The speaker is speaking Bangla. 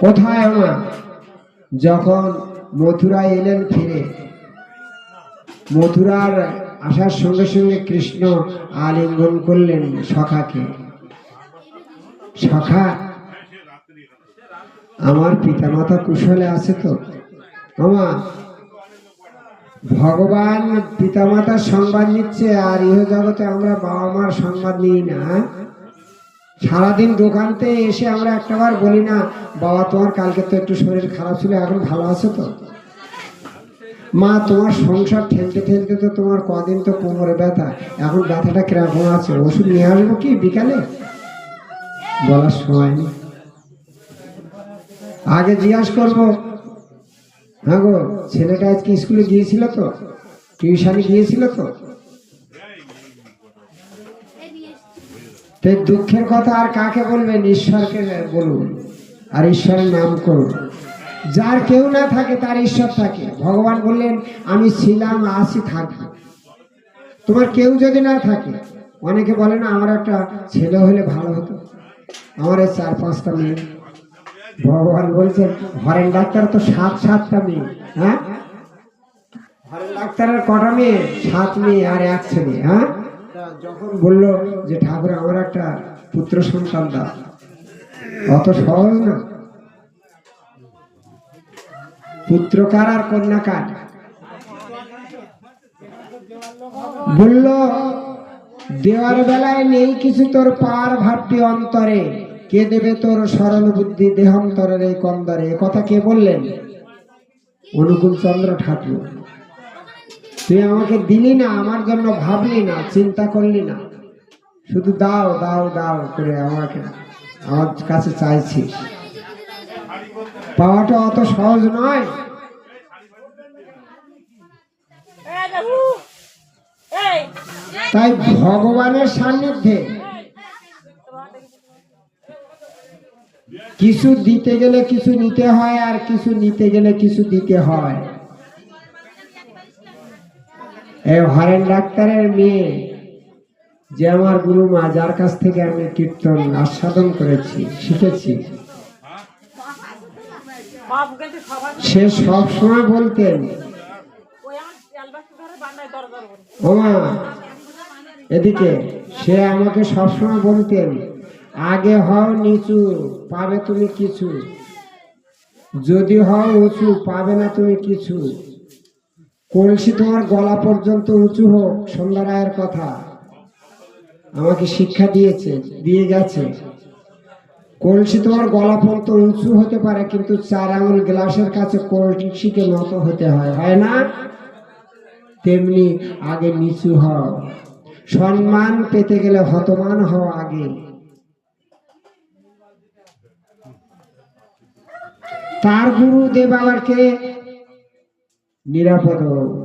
কোথায় আমার যখন মথুরা এলেন ফিরে। মথুরার আসার সঙ্গে সঙ্গে কৃষ্ণ আলিঙ্গন করলেন সখাকে। সখা, আমার পিতামাতা কুশলে আছে তো? আমা ভগবান পিতামাতার সংবাদ নিচ্ছে আর ইহ জগতে আমরা বাবা মার সংবাদ নিই না হ্যাঁ? সারাদিন দোকানতে এসে আমরা একটাবার বলি না, বাবা, তোমার কালকে তো একটু শরীর খারাপ ছিল, এখন ভালো আছে তো? মা, তোমার সংসার ঠেলতে ঠেলতে তো তোমার কদিন তো কোমরে ব্যথা, এখন ব্যথাটা কীরকম আছে? ওষুধ নিয়ে আসব কি বিকালে? বলার সময় নেই। আগে জিজ্ঞাসা করব হ্যাঁ গো, ছেলেটা আজকে স্কুলে গিয়েছিল তো? টিউশনে গিয়েছিল তো? তো দুঃখের কথা আর কাকে বলবেন? ঈশ্বরকে বলুন। আর ঈশ্বরের নাম করুন। যার কেউ না থাকে, তার ঈশ্বর থাকে। ভগবান বললেন, আমি ছিলাম আসি থাকব। তোমার কেউ যদি না থাকে, অনেকে বলে না, আমার একটা ছেলে হলে ভালো হতো। আমার এই চার, পাঁচটা মেয়ে। ভগবান বলছেন, হরেন ডাক্তার তো সাত, সাতটা মেয়ে হ্যাঁ? হরেন ডাক্তারের কটা মেয়ে? সাত মেয়ে আর এক ছেলে হ্যাঁ? যখন বলল যে ঠাকুর, আমার একটা পুত্র সন্তান দাও। অত সহজ না। পুত্র কার আর কন্যা কার? বলল, দেওয়ার বেলায় নেই কিছু তোর পার ভাবটি অন্তরে। কে দেবে তোর সরল বুদ্ধি দেহান্তরের এই কন্দরে? কথা কে বললেন? অনুকূল চন্দ্র ঠাকুর। তুই আমাকে দিলি না, আমার জন্য ভাবলি না, চিন্তা করলি না। শুধু দাও দাও দাও করে আমাকে, আমার কাছে চাইছিস। পাওয়াটা অত সহজ নয়। তাই ভগবানের সান্নিধ্যে কিছু দিতে গেলে কিছু নিতে হয় আর কিছু নিতে গেলে কিছু দিতে হয়। হরেন ডাক্তারের মেয়ে, যে আমার গুরু মা, যার কাছ থেকে আমি কীর্তন আস্বাদন করেছি, শিখেছি। সে সব সময় বলতেন এদিকে। সে আমাকে সবসময় বলতেন, আগে হও নিচু, পাবে তুমি কিছু। যদি হও উঁচু, পাবে না তুমি কিছু। কলসি তোমার গলা পর্যন্ত উঁচু হোক, সন্ধ্যা রায়ের কথা। আমাকে শিক্ষা দিয়েছে, দিয়ে গেছে। কলসি তোমার গলা পর্যন্ত উঁচু হতে পারে, কিন্তু চার আঙুল গ্লাসের কাছে কলসিকে নত হতে হয় হয় না? তেমনি আগে নিচু হও। সম্মান পেতে গেলে হতমান হও আগে। তার গুরুদেব আবার কে mira, pero